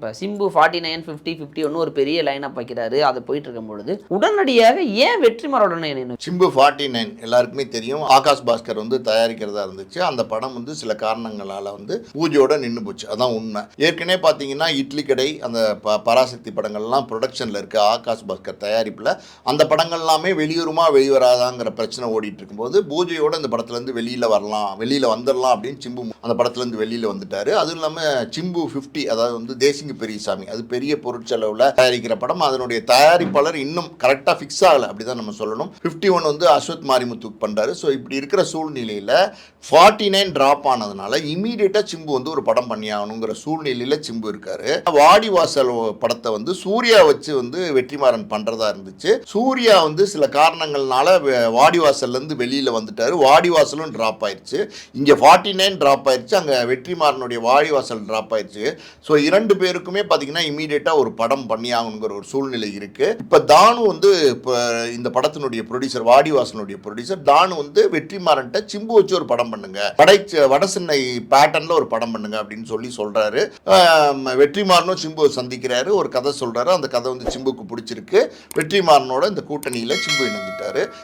இப்போ Simbu forty nine fifty fifty ஒன்று ஒரு பெரிய லைனப் வைக்கிறாரு. அது போயிட்டு இருக்கும் பொழுது உடனடியாக ஏன் வெற்றிமாறனுடன் என்ன சிம்பு ஃபார்ட்டி நைன் எல்லாருக்குமே தெரியும். ஆகாஷ் பாஸ்கர் வந்து தயாரிக்கிறதா இருந்துச்சு. அந்த படம் வந்து சில காரணங்களால் வந்து பூஜையோட நின்று போச்சு. அதான் உண்மை. ஏற்கனவே பார்த்தீங்கன்னா இட்லி கடை அந்த ப பராசக்தி படங்கள்லாம் ப்ரொடக்ஷனில் இருக்க. ஆகாஷ் பாஸ்கர் தயாரிப்பில். அந்த படங்கள் எல்லாமே வெளியூருமா வெளிவராதாங்கிற பிரச்சனை ஓடிட்டு இருக்கும்போது பூஜையோட இந்த படத்துலேருந்து வெளியில் வரலாம் வெளியில் வந்துடலாம் அப்படின்னு சிம்பு அந்த படத்துலேருந்து வெளியில் வந்துட்டார். அதுவும் இல்லாமல் சிம்பு ஃபிஃப்டி அதாவது வந்து தேசிங்க பெரியசாமி. அது பெரிய பொருட்செலவில் தயாரிக்கிற படம். அதனுடைய தயாரிப்பாளர் இன்னும் கரெக்டாக ஃபிக்ஸ் ஆகலை. அப்படி தான் நம்ம சொல்லணும். ஃபிஃப்டி ஒன் வந்து அஸ்வத் மாரிமுத்து பண்ணுறாரு ஸோ இப்படி இருக்கிற சூழ்நிலையில் ஃபார்ட்டி நைன் ட்ராப் ஆனதுனால இமீடியட்டாக சிம்பு வந்து ஒரு படம் பண்ணி ஆகணுங்கிற சூழ்நிலையில் சிம்பு இருக்காரு. வாடி வாசல் படத்தை வந்து சூர்யா வச்சு வந்து வெற்றிமாறன் பண்ணுறதா இருந்துச்சு. சூர்யா வந்து சில காரணங்கள்னால வெ- வாடிவாசல்லேருந்து வெளியில் வந்துட்டாரு. வாடிவாசலும் ட்ராப் ஆயிடுச்சு இங்கே ஃபார்ட்டி நைன் ட்ராப் ஆயிடுச்சு அங்கே வெற்றிமாறனுடைய வாடிவாசல் ட்ராப் ஆயிடுச்சு ஸோ இரண்டு பேருக்குமே பார்த்தீங்கன்னா இமீடியட்டாக ஒரு படம் பண்ணி ஆகணுங்கிற ஒரு சூழ்நிலை இருக்குது இப்போ தானு வந்து இப்போ இந்த படத்தினுடைய ப்ரொடியூசர் வாடிவாசனுடைய ப்ரொடியூசர் தானு வந்து வெற்றிமாறன்ட்ட சிம்பு வச்சு ஒரு படம் பண்ணுங்க. வடை வடசென்னை பேட்டர்னில் ஒரு படம் பண்ணுங்க அப்படின்னு சொல்லி சொல்கிறாரு வெற்றிமாறனும் சிம்புவை சந்திக்கிறாரு. ஒரு கதை சொல்கிறாரு அந்த கதை வந்து சிம்புக்கு பிடிச்சிருக்கு. வெற்றிமாறனோட இந்த கூட்டணியில் சிம்பு இணைஞ்சிட்டாரு.